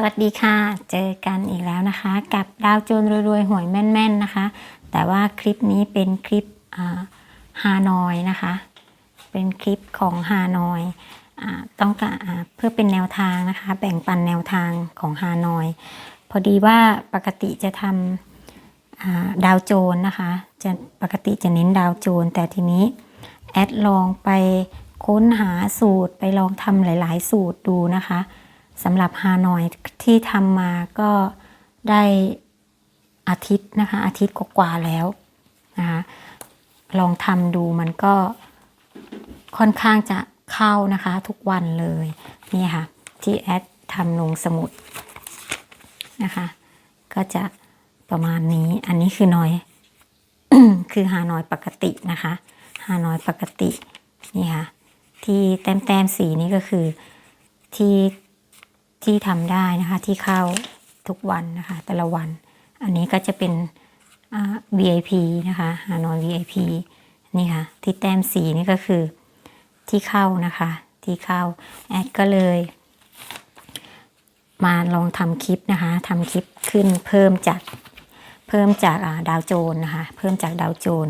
สวัสดีค่ะ เจอกันอีกแล้วนะคะ กับดาวโจนรวยๆหวยแม่น ๆนะคะ แต่ว่าคลิปนี้เป็นคลิปฮานอยนะคะ เป็นคลิปของฮานอยอต้องการเพื่อเป็นแนวทางนะคะ แบ่งปันแนวทางของฮานอย พอดีว่าปกติจะทำดาวโจนนะคะ จะปกติจะเน้นดาวโจนแต่ทีนี้แอดลองไปค้นหาสูตรไปลองทำหลาย ๆ สูตรดูนะคะ สำหรับฮานอยที่ทำมาก็ได้อาทิตย์นะคะอาทิตย์กว่าแล้วนะคะลองทำดูมันก็ค่อนข้างจะเข้านะคะทุกวันเลยนี่ค่ะที่แอดทำลงสมุดนะคะก็จะประมาณนี้อันนี้คือน้อย คือฮานอยปกตินะคะฮานอยปกตินี่ค่ะที่แต้มแต้มสีนี้ก็คือที่ ที่ทำได้นะคะที่เข้าทุกวันนะคะ แต่ละวัน อันนี้ก็จะเป็น VIP นะคะฮานอย VIP นี่ค่ะ ที่แต้มสีนี่ก็คือที่เข้านะคะ ที่เข้าแอดก็เลย มาลองทำคลิปนะคะทำคลิปขึ้นเพิ่มจากเพิ่มจากาดาวโจนนะคะ เพิ่มจากดาวโจน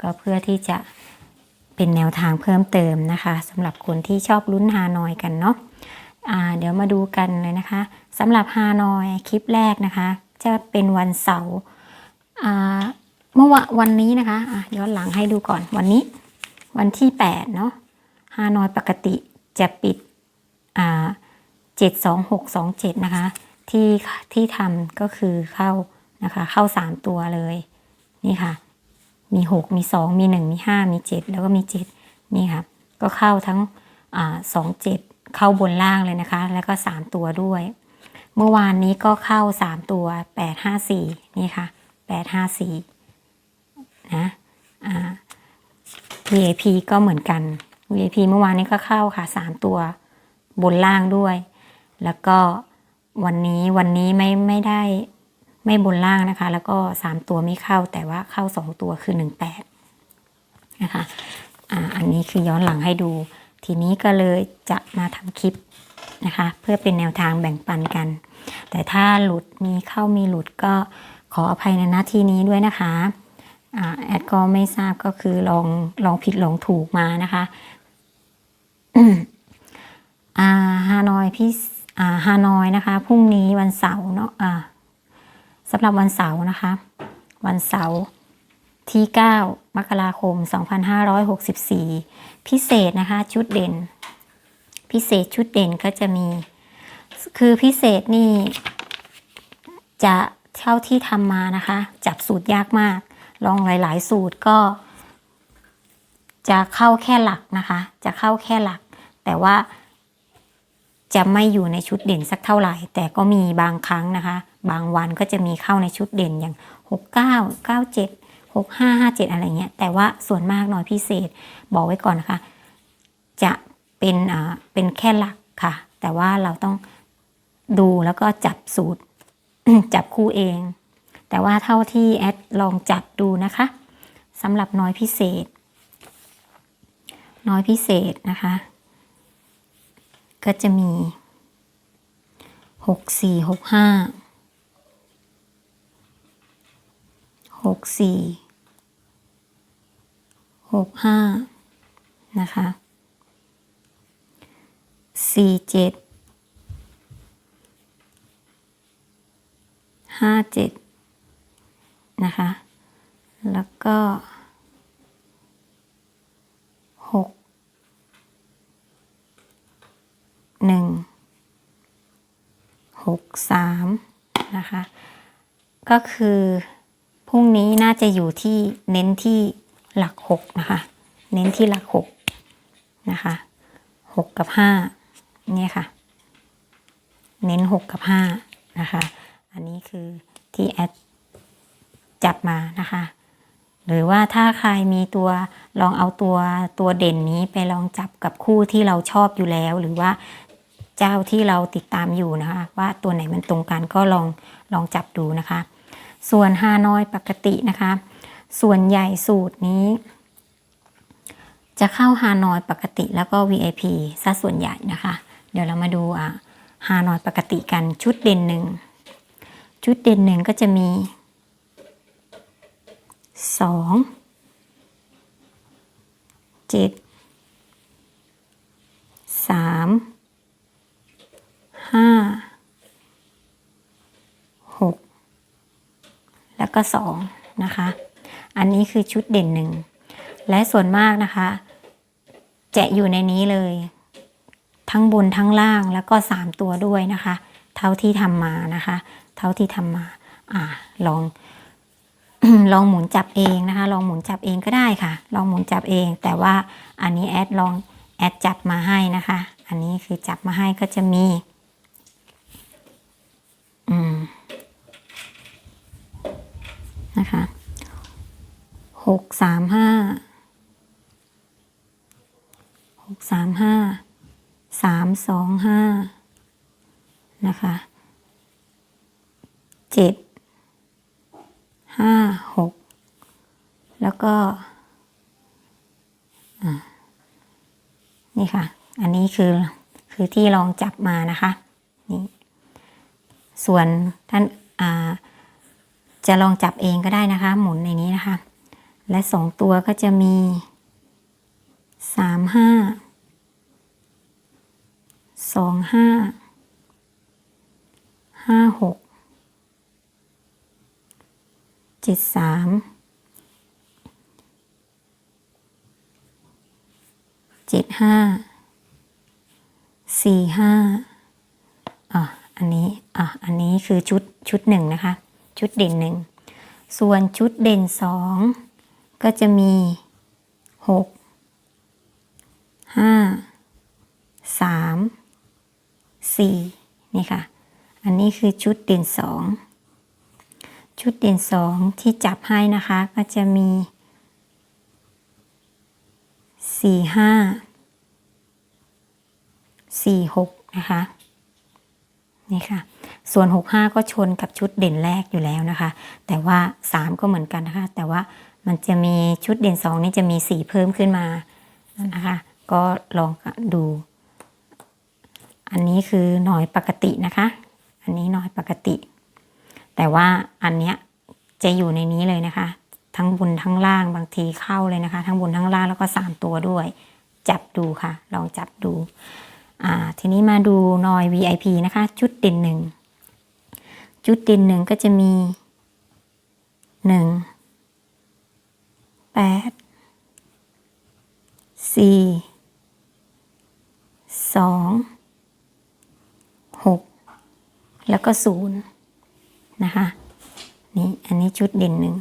ก็เพื่อที่จะเป็นแนวทางเพิ่มเติมนะคะสำหรับคนที่ชอบลุ้นฮานอยกันเนาะ เดี๋ยวมาดูกันเลยนะคะสำหรับฮานอยคลิปแรกนะคะ จะเป็นวันเสาร์เมื่อว,วันนี้นะคะะย้อนหลังให้ดูก่อนวันนี้ วันที่8เนาะฮานอยปกติจะปิดเจ็ดสองหกสองเจ็ดนะคะ ที่ที่ทำก็คือเข้านะคะ เข้าสามตัวเลยนี่ค่ะ มีหกมีสองมีหนึ่งมีห้ามีเจ็ดแล้วก็มีเจ็ดนี่ค่ะ ก็เข้าทั้งอสองเจ็ด เข้าบนล่างเลยนะคะ แล้วก็สามตัวด้วย เมื่อวานนี้ก็เข้าสามตัวแปดห้าสี่นี่ค่ะแปดห้าสี่นะอ่า VIP ก็เหมือนกัน VIP เมื่อวานนี้ก็เข้าค่ะสามตัวบนล่างด้วย แล้วก็วันนี้วันนี้ไม่ไม่ได้ไม่บนล่างนะคะ แล้วก็สามตัวไม่เข้าแต่ว่าเข้าสองตัวคือหนึ่งแปดนะคะอ่าอันนี้คือย้อนหลังให้ดู ทีนี้ก็เลยจะมาทำคลิปนะคะ เพื่อเป็นแนวทางแบ่งปันกัน แต่ถ้าหลุดมีเข้ามีหลุดก็ขออภัยในหน้าที่นี้ด้วยนะคะอ่าแอดก็ไม่ทราบก็คือลองลองผิดลองถูกมานะคะอาฮานอยพี่อาฮานอยนะคะพรุ่งนี้วันเสาร์เนาะอ่าสำหรับวันเสาร์นะคะ วันเสาร์ ที่ 9 มกราคม 2564 พิเศษนะคะชุดเด่น พิเศษชุดเด่นก็จะมี คือพิเศษนี่ จะเท่าที่ทำมานะคะ จับสูตรยากมาก ลองหลาย ๆ สูตรก็ จะเข้าแค่หลักนะคะ จะเข้าแค่หลัก แต่ว่าจะไม่อยู่ในชุดเด่นสักเท่าไหร่ แต่ก็มีบางครั้งนะคะ บางวันก็จะมีเข้าในชุดเด่นอย่าง 6 9 97 6 5 5 7 อะไรเงี้ย แต่ว่าส่วนมากน้อยพิเศษบอกไว้ก่อนนะคะ จะเป็นอ่าเป็นแค่หลักค่ะ แต่ว่าเราต้องดูแล้วก็จับสูตรจับคู่เอง แต่ว่าเท่าที่แอดลองจับดูนะคะสำหรับน้อยพิเศษ น้อยพิเศษนะคะ ก็จะมีหกสี่ห กห้าหกสี่หกห้านะคะสี่เจ็ดห้าเจ็ดนะคะ แล้วก็หกหนึ่งหกสามนะคะ ก็คือ พรุ่งนี้น่าจะอยู่ที่เน้นที่หลักหกนะคะ เน้นที่หลักหกนะคะหกกับห้าเนี่ยค่ะ เน้นหกกับห้านะคะ อันนี้คือที่แอดจับมานะคะ หรือว่าถ้าใครมีตัวลองเอาตัวตัวเด่นนี้ไปลองจับกับคู่ที่เราชอบอยู่แล้ว หรือว่าเจ้าที่เราติดตามอยู่นะคะ ว่าตัวไหนมันตรงกันก็ลองลองจับดูนะคะ ส่วนฮานอยปกตินะคะ ส่วนใหญ่สูตรนี้ จะเข้าฮานอยปกติแล้วก็ VIP ซะส่วนใหญ่นะคะ เดี๋ยวเรามาดูอะฮานอยปกติกันชุดเด่นหนึ่งชุดเด่นหนึ่งก็จะมีสองเจ็ดสามห้าหก แล้วก็สองนะคะ อันนี้คือชุดเด่นหนึ่ง และส่วนมากนะคะ จะอยู่ในนี้เลย ทั้งบนทั้งล่างแล้วก็สามตัวด้วยนะคะ เท่าที่ทำมานะคะ เท่าที่ทำมา อ่า ลองลองหมุนจับเองนะคะ ลองหมุนจับเองก็ได้ค่ะ ลองหมุนจับเอง แต่ว่าอันนี้แอดลองแอดจับมาให้นะคะ อันนี้คือจับมาให้ก็จะมี อืม นะคะหกสามห้าหกสามห้าสามสองห้านะคะเจ็ดห้าหกแล้วก็นี่ค่ะ อันนี้คือคือที่ลองจับมานะคะ นี่ ส่วนท่านอ่า จะลองจับเองก็ได้นะคะ หมุนในนี้นะคะ และสองตัวก็จะมีสามห้าสองห้าห้าหกเจ็ดสามเจ็ดห้าสี่ห้าอะอันนี้อะอันนี้คือชุดชุดหนึ่งนะคะ ชุดเด่นหนึ่งส่วนชุดเด่นสองก็จะมีหกห้าสามสี่นี่ค่ะ อันนี้คือชุดเด่นสองชุดเด่นสองที่จับให้นะคะก็จะมีสี่ห้าสี่หกนะคะ นี่ค่ะ ส่วน 65 ก็ชนกับชุดเด่นแรกอยู่แล้วนะคะ แต่ว่า 3 ก็เหมือนกันนะคะ แต่ว่ามันจะมีชุดเด่น 2 นี่จะมี4เพิ่มขึ้นมานะคะ ก็ลองดู อันนี้คือหน่อยปกตินะคะ อันนี้หน่อยปกติ แต่ว่าอันเนี้ยจะอยู่ในนี้เลยนะคะ ทั้งบนทั้งล่างบางทีเข้าเลยนะคะ ทั้งบนทั้งล่างแล้วก็ 3 ตัวด้วย จับดูค่ะ ลองจับดูอ่าทีนี้มาดูนอย VIP นะคะ ชุดเด่นหนึ่ง ชุดเด่นหนึ่งก็จะมีหนึ่งแปดสี่สองหกแล้วก็ศูนย์นะคะนี่อันนี้ชุดเด่นหนึ่ง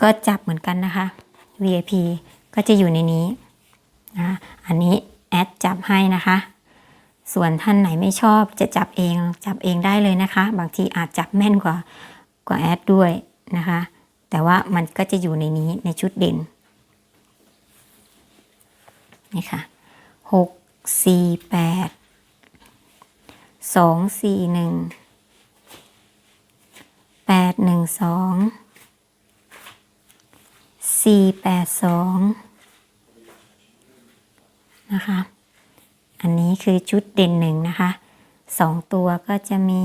ก็จับเหมือนกันนะคะ VIP ก็จะอยู่ในนี้นะคะอันนี้แอดจับให้นะคะ ส่วนท่านไหนไม่ชอบจะจับเองจับเองได้เลยนะคะ บางทีอาจจับแม่นกว่ากว่าแอดด้วยนะคะ แต่ว่ามันก็จะอยู่ในนี้ในชุดเด่นนี่ค่ะหกสี่แปดสองสี่หนึ่งแปดหนึ่งสองสี่แปดสองนะคะ อันนี้คือชุดเด่นหนึ่งนะคะสองตัวก็จะมี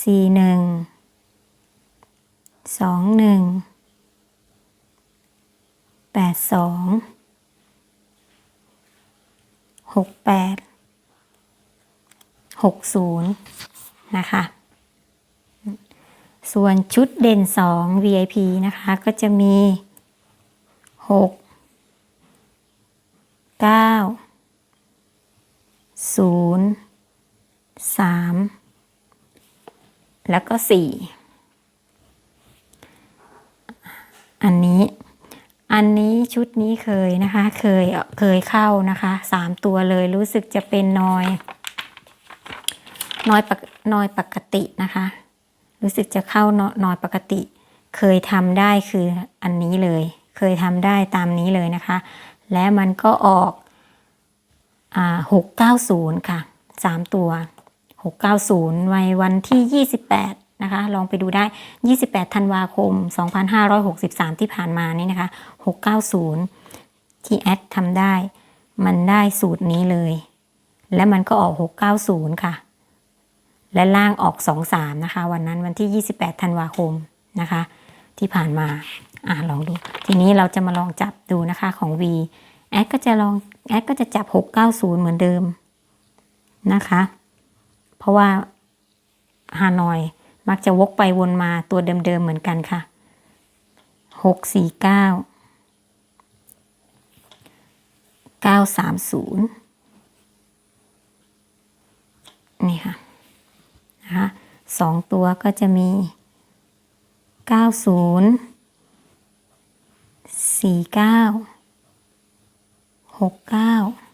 สี่หนึ่งสองหนึ่งแปดสองหกแปดหกศูนย์นะคะ ส่วนชุดเด่นสอง VIP นะคะก็จะมีหกเก้า ศูนย์สามแล้วก็สี่อันนี้ อันนี้ชุดนี้เคยนะคะ เคยเคยเข้านะคะสามตัวเลยรู้สึกจะเป็นนอยนอยปกนอยปกตินะคะ รู้สึกจะเข้านนอยปกติ เคยทำได้คืออันนี้เลย เคยทำได้ตามนี้เลยนะคะ และมันก็ออก หกเก้าศูนย์ค่ะสามตัวหกเก้าศูนย์ในวันที่ยี่สิบแปดนะคะลองไปดูได้ยี่สิบแปดธันวาคมสองพันห้าร้อยหกสิบสามที่ผ่านมานี่นะคะหกเก้าศูนย์ที่แอดทำได้ มันได้สูตรนี้เลย และมันก็ออก 690 ค่ะ และล่างออก 23 นะคะ วันนั้นวันที่ 28 ธันวาคมนะคะ ที่ผ่านมา อ่าลองดู ทีนี้เราจะมาลองจับดูนะคะของ V แอดก็จะลองแอดก็จะจับ 690 เหมือนเดิมนะคะ เพราะว่าฮานอยมักจะวกไปวนมาตัวเดิมๆเหมือนกันค่ะ 649 930 นี่ค่ะนะคะสองตัวก็จะมี 90 49 69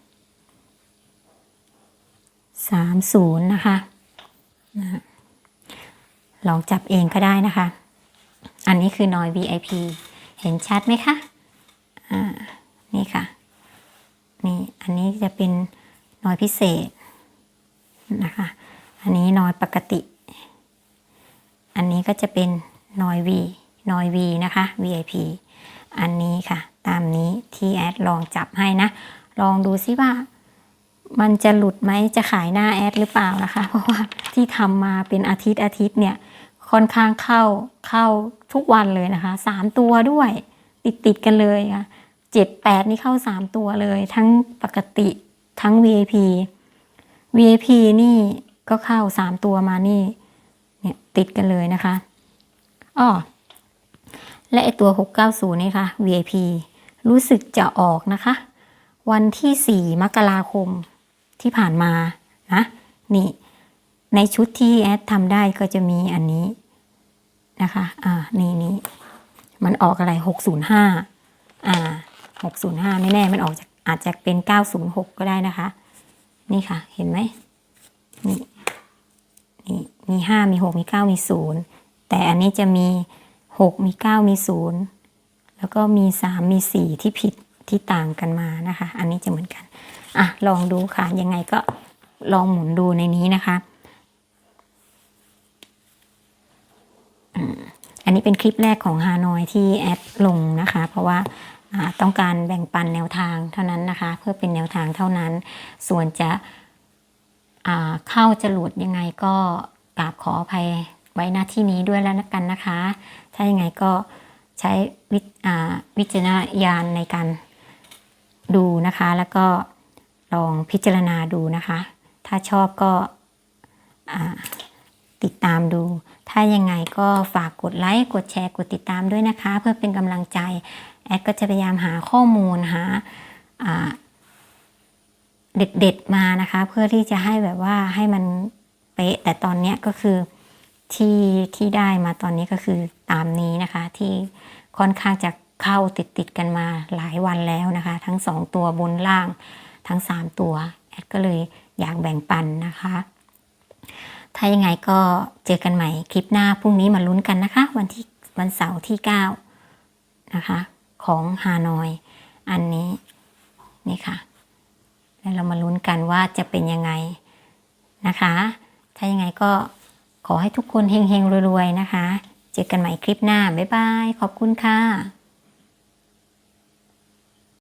30นะคะนะฮะลองจับเองก็ได้นะคะ อันนี้คือนอย VIP เห็นชัดไหมคะอ่านี่ค่ะ นี่ อันนี้จะเป็นนอยพิเศษนะคะ อันนี้นอยปกติ อันนี้ก็จะเป็นนอย V นอย V นะคะ VIP อันนี้ค่ะ ตามนี้ที่แอดลองจับให้นะ ลองดูซิว่า มันจะหลุดไหมจะขายหน้าแอดหรือเปล่านะคะ เพราะว่าที่ทำมาเป็นอาทิตย์อาทิตย์เนี่ยค่อนข้างเข้าเข้าทุกวันเลยนะคะสามตัวด้วย ติดติดกันเลยค่ะเจ็ดแปดนี่เข้าสามตัวเลย ทั้งปกติทั้ง VIP VIP นี่ก็เข้าสามตัวมานี่เนี่ยติดกันเลยนะคะอ้อและไอตัว 690นี่ค่ะ VIP รู้สึกจะออกนะคะ วันที่ 4 มกราคมที่ผ่านมานะนี่ในชุดที่แอดทำได้ก็จะมีอันนี้นะคะอ่านี่นี่มันออกอะไร 605อ่า605 ไม่แน่มันออกจากอาจจะเป็น 906 ก็ได้นะคะ นี่ค่ะ เห็นไหมนี่นี่มีห้ามีหกมีเก้ามีศูนย์แต่อันนี้จะมีหกมีเก้ามีศูนย์ แล้วก็มีสามมีสี่ที่ผิดที่ต่างกันมานะคะ อันนี้จะเหมือนกันอะลองดูค่ะ ยังไงก็ลองหมุนดูในนี้นะคะอันนี้เป็นคลิปแรกของฮานอยที่แอดลงนะคะ เพราะว่าต้องการแบ่งปันแนวทางเท่านั้นนะคะ เพื่อเป็นแนวทางเท่านั้น ส่วนจะเข้าจะหลุดยังไงก็กราบขออภัยไว้หน้าที่นี้ด้วยแล้วกันนะคะ ถ้ายังไงก็ ใช้วิจาวิจารณญาณในการดูนะคะ แล้วก็ลองพิจารณาดูนะคะ ถ้าชอบก็ติดตามดู ถ้ายังไงก็ฝากกดไลค์กดแชร์กดติดตามด้วยนะคะ เพื่อเป็นกำลังใจ แอดก็จะพยายามหาข้อมูลหาเด็ดๆมานะคะ เพื่อที่จะให้แบบว่าให้มันเป๊ะแต่ตอนเนี้ยก็คือ ที่ที่ได้มาตอนนี้ก็คือตามนี้นะคะ ที่ค่อนข้างจะเข้าติดติดกันมาหลายวันแล้วนะคะ ทั้งสองตัวบนล่างทั้งสามตัวแอดก็เลยอยากแบ่งปันนะคะ ถ้ายังไงก็เจอกันใหม่คลิปหน้าพรุ่งนี้มาลุ้นกันนะคะ วันที่วันเสาร์ที่ 9 นะคะ ของฮานอย อันนี้นี่ค่ะ แล้วเรามาลุ้นกันว่าจะเป็นยังไงนะคะ ถ้ายังไงก็ ขอให้ทุกคนเฮงๆรวยๆนะคะ เจอกันใหม่คลิปหน้า บ๊ายบาย ขอบคุณค่ะ